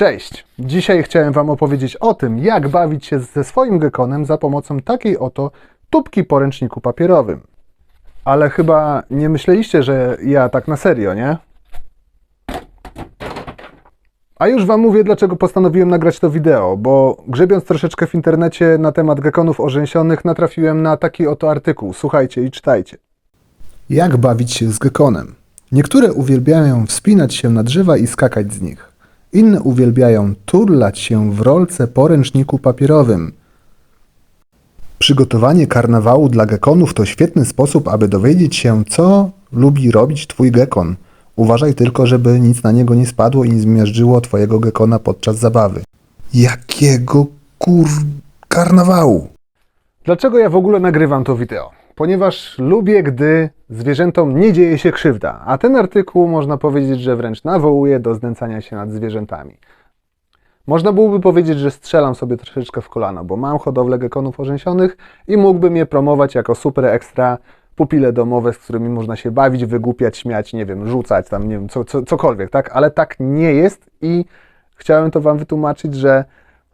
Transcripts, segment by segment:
Cześć! Dzisiaj chciałem Wam opowiedzieć o tym, jak bawić się ze swoim gekonem za pomocą takiej oto tubki po ręczniku papierowym. Ale chyba nie myśleliście, że ja tak na serio, nie? A już Wam mówię, dlaczego postanowiłem nagrać to wideo, bo grzebiąc troszeczkę w internecie na temat gekonów orzęsionych, natrafiłem na taki oto artykuł. Słuchajcie i czytajcie. Jak bawić się z gekonem? Niektóre uwielbiają wspinać się na drzewa i skakać z nich. Inne uwielbiają turlać się w rolce po ręczniku papierowym. Przygotowanie karnawału dla gekonów to świetny sposób, aby dowiedzieć się, co lubi robić twój gekon. Uważaj tylko, żeby nic na niego nie spadło i nie zmiażdżyło twojego gekona podczas zabawy. Jakiego kur... karnawału? Dlaczego ja w ogóle nagrywam to wideo? Ponieważ lubię, gdy zwierzętom nie dzieje się krzywda, a ten artykuł można powiedzieć, że wręcz nawołuje do znęcania się nad zwierzętami. Można byłoby powiedzieć, że strzelam sobie troszeczkę w kolano, bo mam hodowlę gekonów orzęsionych i mógłbym je promować jako super ekstra pupile domowe, z którymi można się bawić, wygłupiać, śmiać, nie wiem, rzucać tam, nie wiem, co, co, cokolwiek, tak? Ale tak nie jest i chciałem to Wam wytłumaczyć, że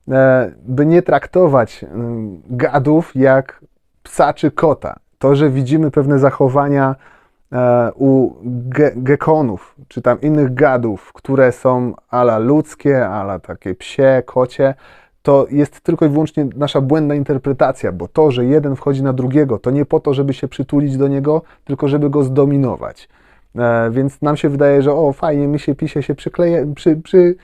e, by nie traktować mm, gadów jak psa czy kota. To, że widzimy pewne zachowania e, u ge gekonów, czy tam innych gadów, które są ala ludzkie, ala takie psie, kocie, to jest tylko i wyłącznie nasza błędna interpretacja, bo to, że jeden wchodzi na drugiego, to nie po to, żeby się przytulić do niego, tylko żeby go zdominować. E, więc nam się wydaje, że o, fajnie, mi się pisie się przykleje, przy, przy,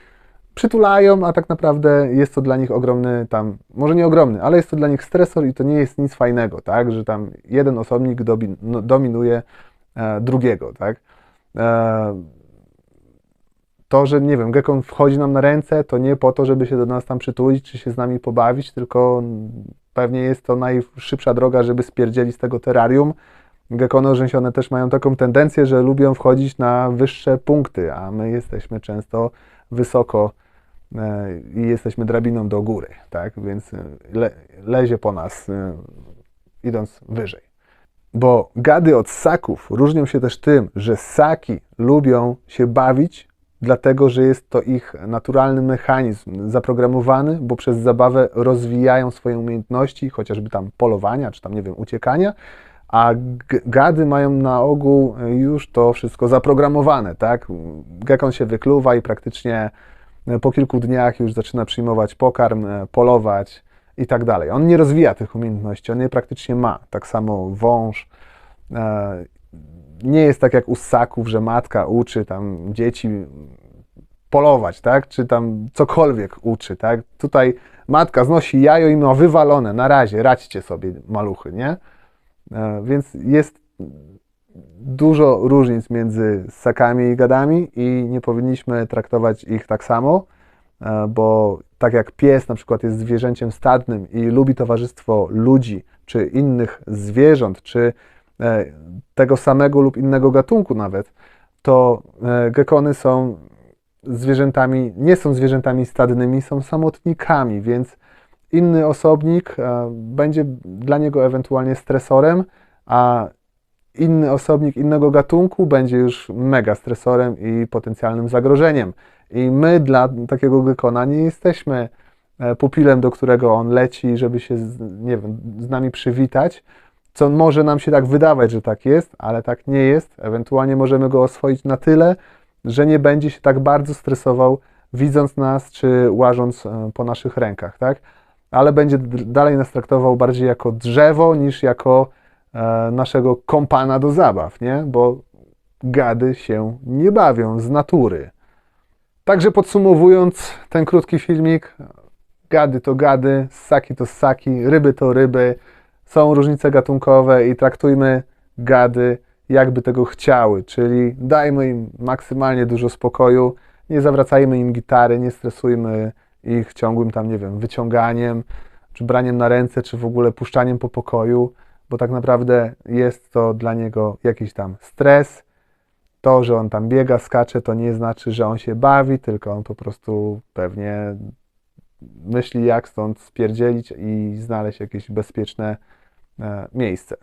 przytulają, a tak naprawdę jest to dla nich ogromny tam, może nie ogromny, ale jest to dla nich stresor i to nie jest nic fajnego, tak, że tam jeden osobnik dobi, no, dominuje e, drugiego, tak. E, to, że nie wiem, gekon wchodzi nam na ręce, to nie po to, żeby się do nas tam przytulić, czy się z nami pobawić, tylko pewnie jest to najszybsza droga, żeby spierdzielić z tego terrarium. Gekony orzęsione też mają taką tendencję, że lubią wchodzić na wyższe punkty, a my jesteśmy często wysoko e, i jesteśmy drabiną do góry, tak? Więc le, lezie po nas, e, idąc wyżej. Bo gady od ssaków różnią się też tym, że ssaki lubią się bawić, dlatego że jest to ich naturalny mechanizm zaprogramowany, bo przez zabawę rozwijają swoje umiejętności, chociażby tam polowania, czy tam, nie wiem, uciekania, a gady mają na ogół już to wszystko zaprogramowane, tak? Gekon się wykluwa i praktycznie po kilku dniach już zaczyna przyjmować pokarm, polować i tak dalej. On nie rozwija tych umiejętności, on je praktycznie ma. Tak samo wąż. Nie jest tak jak u ssaków, że matka uczy tam dzieci polować, tak? Czy tam cokolwiek uczy, tak? Tutaj matka znosi jajo i ma wywalone, na razie, radźcie sobie maluchy, nie? E, więc jest dużo różnic między ssakami i gadami i nie powinniśmy traktować ich tak samo, e, bo tak jak pies na przykład jest zwierzęciem stadnym i lubi towarzystwo ludzi, czy innych zwierząt, czy e, tego samego lub innego gatunku nawet, to gekony są zwierzętami, nie są zwierzętami stadnymi, są samotnikami, więc inny osobnik będzie dla niego ewentualnie stresorem, a inny osobnik innego gatunku będzie już mega stresorem i potencjalnym zagrożeniem. I my dla takiego gekona nie jesteśmy e, pupilem, do którego on leci, żeby się, nie wiem, z nami przywitać, co może nam się tak wydawać, że tak jest, ale tak nie jest. Ewentualnie możemy go oswoić na tyle, że nie będzie się tak bardzo stresował, widząc nas czy łażąc e, po naszych rękach, tak? Ale będzie dalej nas traktował bardziej jako drzewo niż jako E, naszego kompana do zabaw, nie? Bo gady się nie bawią z natury. Także podsumowując ten krótki filmik, gady to gady, ssaki to ssaki, ryby to ryby, są różnice gatunkowe i traktujmy gady jakby tego chciały, czyli dajmy im maksymalnie dużo spokoju, nie zawracajmy im gitary, nie stresujmy ich ciągłym tam, nie wiem, wyciąganiem, czy braniem na ręce, czy w ogóle puszczaniem po pokoju bo tak naprawdę jest to dla niego jakiś tam stres. To, że on tam biega, skacze, to nie znaczy, że on się bawi, tylko on po prostu pewnie myśli, jak stąd spierdzielić i znaleźć jakieś bezpieczne e, miejsce.